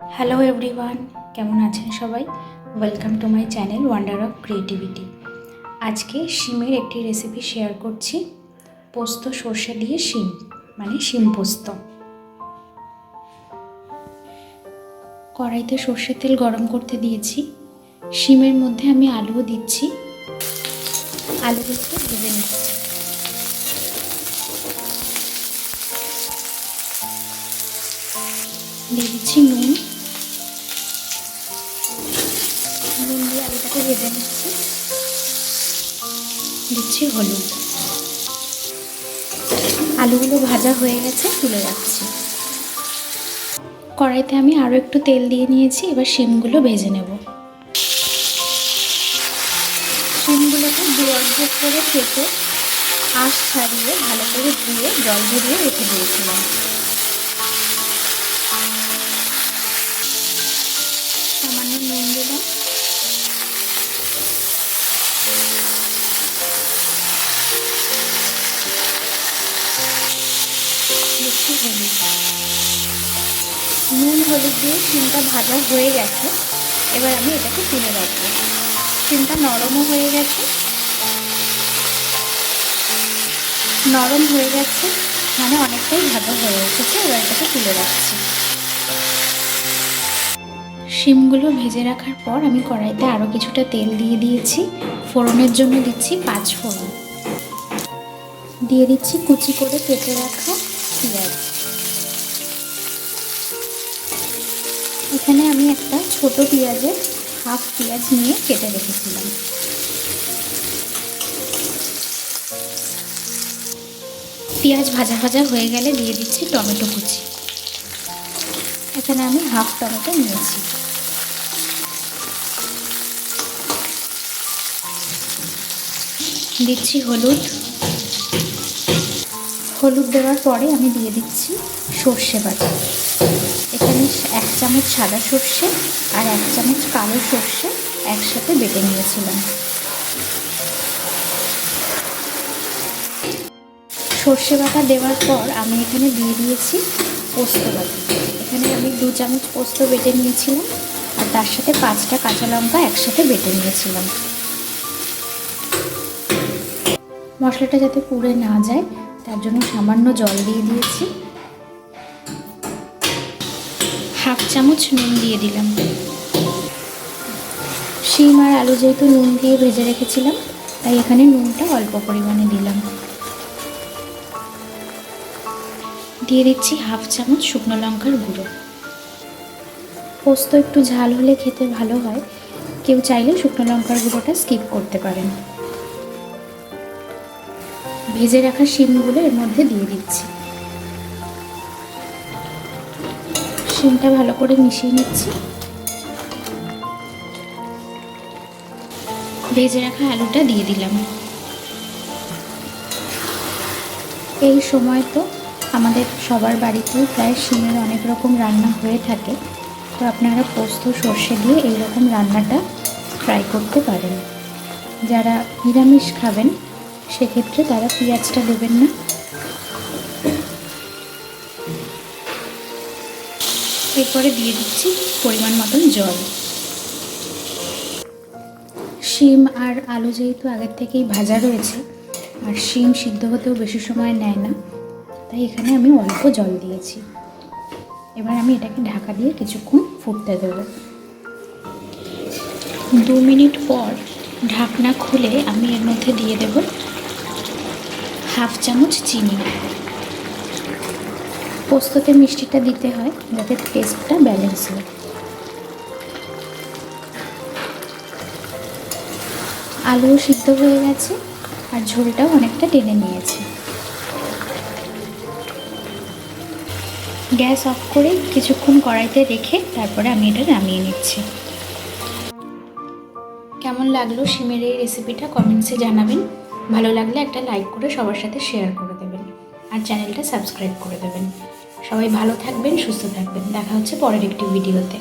Hello everyone কেমন আছেন সবাই? Welcome to my channel wonder of creativity আজকে শিমের একটি রেসিপি শেয়ার করছি। পোস্ত, সর্ষে দিয়ে শিম মানে শিম পোস্ত। কড়াইতে সর্ষের তেল গরম করতে দিয়েছি। শিমের মধ্যে আমি আলুও দিচ্ছি। আলুগুলোকে ভেজে নিচ্ছি। দিয়ে দিচ্ছি নুন। আলুটাকে ভেজে দিচ্ছি হলুদ। আলুগুলো ভাজা হয়ে গেছে, তুলে রাখছি। কড়াইতে আমি আরও একটু তেল দিয়ে নিয়েছি, এবার শিমগুলো ভেজে নেব। শিমগুলোকে দু অর্ধেক করে কেটে আঁশ ছাড়িয়ে ভালো করে ধুয়ে জল ঝরিয়ে রেখে দিয়েছিলাম। সামান্য নুন দিলাম। দিচ্ছি হলুদ নুন, হলুদ দিয়ে শিমটা ভাজা হয়ে গেছে। এবার আমি এটাকে তুলে রাখব শিমটা নরমও হয়ে গেছে। নরম হয়ে গেছে। মানে অনেকটাই ভাজা হয়ে এসেছে। এবার এটাকে তুলে রাখছি। শিমগুলো ভেজে রাখার পর আমি কড়াইতে আরও কিছুটা তেল দিয়ে দিয়েছি। ফোড়নের জন্য দিচ্ছি পাঁচ ফোড়ন। দিয়ে দিচ্ছি কুচি করে কেটে রাখা পেঁয়াজ এখানে আমি একটা ছোট পেঁয়াজের হাফ পেঁয়াজ নিয়ে কেটে রেখেছিলাম। পেঁয়াজ ভাজা ভাজা হয়ে গেলে দিয়ে দিচ্ছি টমেটো কুচি। এখানে আমি হাফ টমেটো নিয়েছি। দিচ্ছি হলুদ। হলুদ দেওয়ার পরে আমি দিয়ে দিচ্ছি সর্ষে বাটা। এখানে এক চামচ সাদা সর্ষে আর এক চামচ কালো সর্ষে একসাথে বেটে নিয়েছিলাম। সর্ষে বাটা দেওয়ার পর আমি এখানে দিয়ে দিয়েছি পোস্ত বাটা। এখানে আমি দু চামচ পোস্ত বেটে নিয়েছিলাম আর তার সাথে পাঁচটা কাঁচা লঙ্কা একসাথে বেটে নিয়েছিলাম। মশলাটা যাতে পুড়ে না যায় তার জন্য সামান্য জল দিয়ে দিয়েছি। হাফ চামচ নুন দিয়ে দিলাম। শিম আর আলু যেহেতু নুন দিয়ে ভেজে রেখেছিলাম, তাই এখানে নুনটা অল্প পরিমাণে দিলাম। দিয়ে দিচ্ছি হাফ চামচ শুকনো লঙ্কার গুঁড়ো। পোস্ত একটু ঝাল হলে খেতে ভালো হয়। কেউ চাইলে শুকনো লঙ্কার গুঁড়োটা স্কিপ করতে পারেন। ভেজে রাখা শিমগুলো এর মধ্যে দিয়ে দিচ্ছি। শিমটা ভালো করে মিশিয়ে নিচ্ছি। ভেজে রাখা আলুটা দিয়ে দিলাম। এই সময় তো আমাদের সবার বাড়িতেই প্রায় শিমের অনেক রকম রান্না হয়ে থাকে। তো আপনারা পোস্ত, সর্ষে দিয়ে এই রকম রান্নাটা ট্রাই করতে পারেন। যারা নিরামিষ খাবেন সেক্ষেত্রে তারা পেঁয়াজটা দেবেন না। এরপরে দিয়ে দিচ্ছি পরিমাণ মতন জল। শিম আর আলু যেহেতু আগের থেকেই ভাজা রয়েছে, আর শিম সিদ্ধ হতেও বেশি সময় নেয় না, তাই এখানে আমি অল্প জল দিয়েছি। এবার আমি এটাকে ঢাকা দিয়ে কিছুক্ষণ ফুটতে দেবো। দু মিনিট পর ঢাকনা খুলে আমি এর মধ্যে দিয়ে দেব হাফ চামচ চিনি। পোস্ততে মিষ্টিটা দিতে হয় যাতে টেস্টটা ব্যালেন্স হয়। আলু সিদ্ধ হয়ে গেছে আর ঝোলটাও অনেকটা টেনে নিয়েছে। গ্যাস অফ করে কিছুক্ষণ কড়াইতে রেখে তারপরে আমি এটা নামিয়ে নিচ্ছি। কেমন লাগল সিমের এই রেসিপিটা কমেন্টসে জানাবেন। ভালো লাগলে একটা লাইক করে সবার সাথে শেয়ার করে দেবেন আর চ্যানেলটা সাবস্ক্রাইব করে দেবেন। সবাই ভালো থাকবেন, সুস্থ থাকবেন। দেখা হচ্ছে পরের একটি ভিডিওতে